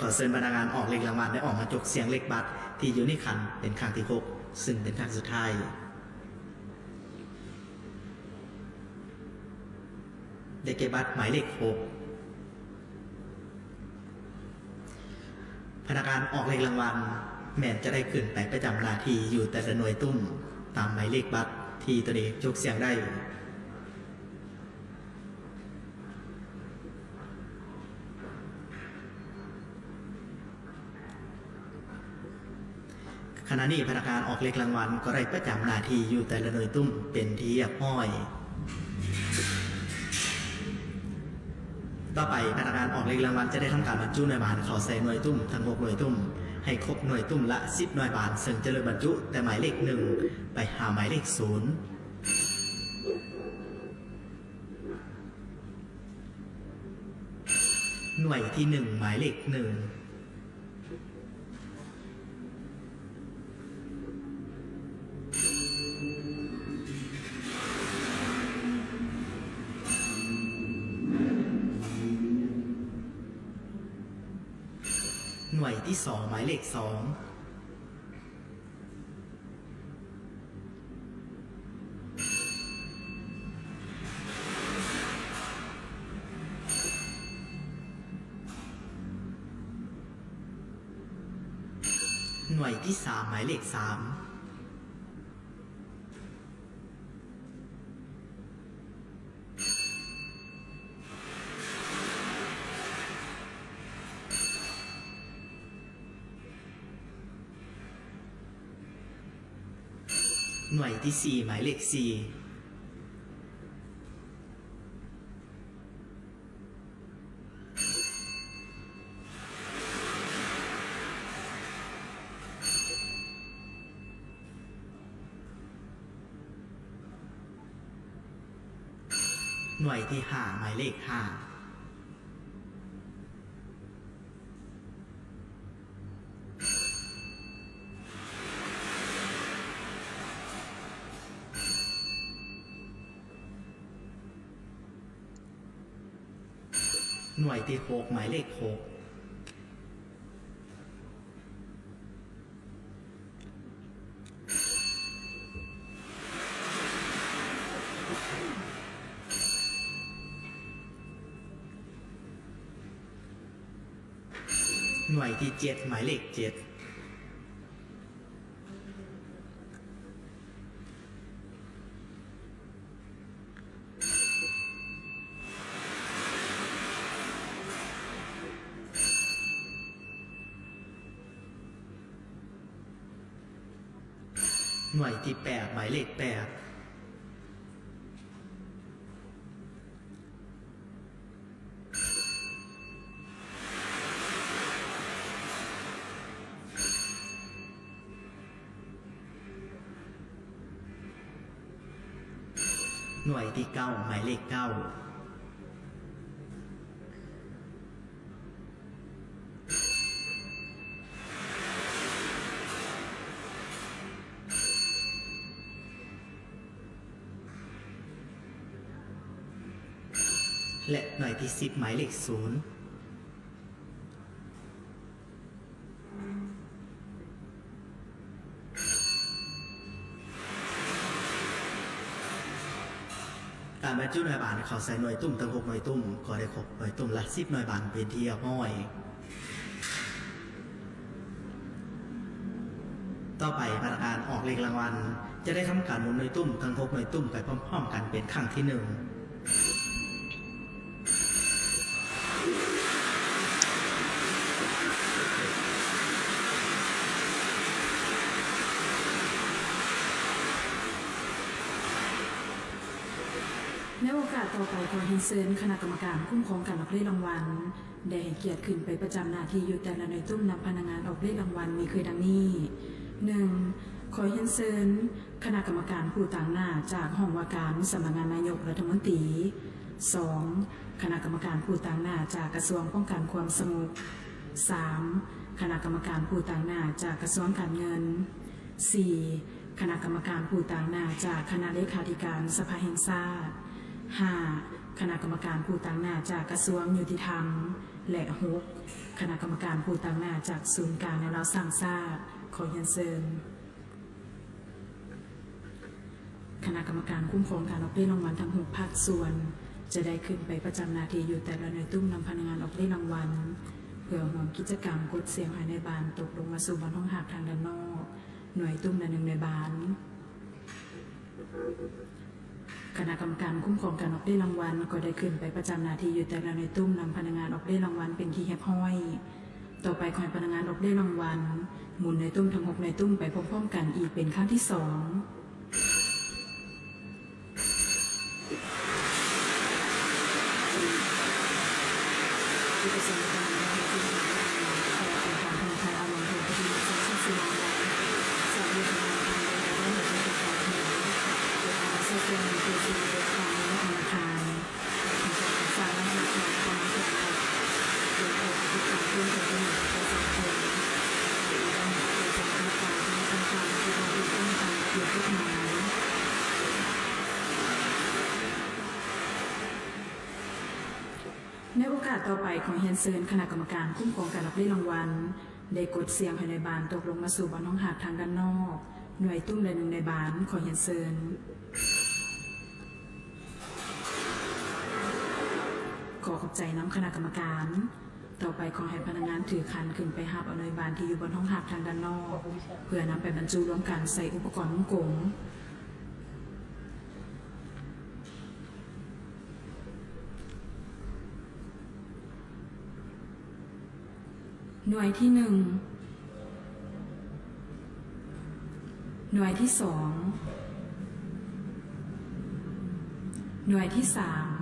ขอเชิญพนักงานออกเลขรางวัลได้ออกมาจกเสียงเลขบัตรที่อยู่ในขันเป็นครั้งที่หกซึ่งเป็นครั้งสุดท้ายได้แก่บัตรหมายเลขหกพนักงานออกเลขรางวัลแม้นจะได้ขึ้นไปประจำหน้าที่อยู่แต่ละหน่วยตุ้มตามหมายเลขบัตรที่ตัวเองจกเสียงได้ ขณะนี้พนักงานออกเลขรางวัลก็ได้ประจำหน้าที่อยู่แต่ละหน่วยตุ้มเป็นที่เรียบร้อย ต่อไปพนักงานออกเลขรางวัลจะได้ทำการบรรจุหน่วยบานเข้าใส่หน่วยตุ้มทั้งหกหน่วยตุ้มให้ครบหน่วยตุ้มละสิบหน่วยบานซึ่งจะเลยบรรจุแต่หมายเลขหนึ่งไปหาหมายเลขศูนย์หน่วยที่หนึ่งหมายเลขหนึ่ง หน่วยที่สองหมายเลขสองหน่วยที่สามหมายเลขสาม หน่วยที่สี่หมายเลขสี่หน่วยที่ห้าหมายเลขห้า น่วยที่หกหมายเลขหกหน่วยที่เจ็ดหมายเลขเจ็ด หน่วยที่แปดหมายเลขแปดหน่วยที่เก้าหมายเลขเก้า และหน่วยที่สิบหมายเลขศูนย์การบรรจุหน่วยบานเขาใส่หน่วยตุ่มตั้งหกหน่วยตุ่มก็ได้ครบหน่วยตุ่มละสิบหน่วยบานเป็นที่เรียบร้อย ต่อไปพนักงานออกเลขรางวัล จะได้ทำการหมุนหน่วยตุ่มทั้งหกหน่วยตุ่มไปพร้อม ๆ กันเป็นครั้งที่หนึ่ง ในโอกาสต่อไปขอเรียนเชิญคณะกรรมการคุ้มครองการออกเลขรางวัลได้ให้เกียรติขึ้นไปประจำหน้าที่อยู่แต่ละหน่วยตุ้มนำพนักงานออกเลขรางวัลมีคือดังนี้หนึ่งขอเรียนเชิญคณะกรรมการผู้ต่างหน้าจากห้องว่าการสำนักงานนายกรัฐมนตรีสองคณะกรรมการผู้ต่างหน้าจากกระทรวงป้องกันความสงบสามคณะกรรมการผู้ต่างหน้าจากกระทรวงการเงิน 4. คณะกรรมการผู้ต่างหน้าจากคณะเลขาธิการสภาแห่งชาติ 5. คณะกรรมการผู้ต่างหน้าจากกระทรวงยุติธรรม และ 6. คณะกรรมการผู้ต่างหน้าจากศูนย์กลางแนวเราสร้างชาติขอเรียนเชิญคณะกรรมการคุ้มครองการออกเล่นรางวัลทั้งหกภาคส่วน จะได้ขึ้นไปประจำนาทีอยู่แต่ละหน่วยตุ้มนำพนักงานออกเล่นรางวัลเพื่อห่วมกิจกรรมกดเสียงภายในบานตกลงมาสู่บนห้องหักทางด้านนอก หน่วยตุ้มละหนึ่งในบาน คณะกรรมการคุ้มครองการออกเล่นรางวัลก็ได้ขึ้นไปประจำนาทีอยู่แต่ละหน่วยตุ้มนำพนักงานออกเล่นรางวัลเป็นที่แฮปห้อย ต่อไปคอยพนักงานออกเล่นรางวัลหมุนในตุ้มทั้งหกในตุ้มไปพร้อมๆกันอีกเป็นครั้งที่สองที่ประสบการณ์ใน ในโอกาสต่อไปของเฮียนเซินคณะกรรมการคุ้มครองการรับเล่รางวัลได้กดเสียงภายในบานตกลงมาสู่บอลน้องหาดทางด้านนอก หน่วยตุ้มใดหนึ่งในบานของเฮียนเซินขอขอบใจน้ำคณะกรรมการ ต่อไปขอให้พนักงานถือคันขึ้นไปหับเอาหน่วยบานที่อยู่บนห้องหับทางด้านนอก เพื่อนำไปบรรจุรวมกันใส่อุปกรณ์วงกลมหน่วยที่หนึ่ง หน่วยที่สอง หน่วยที่สาม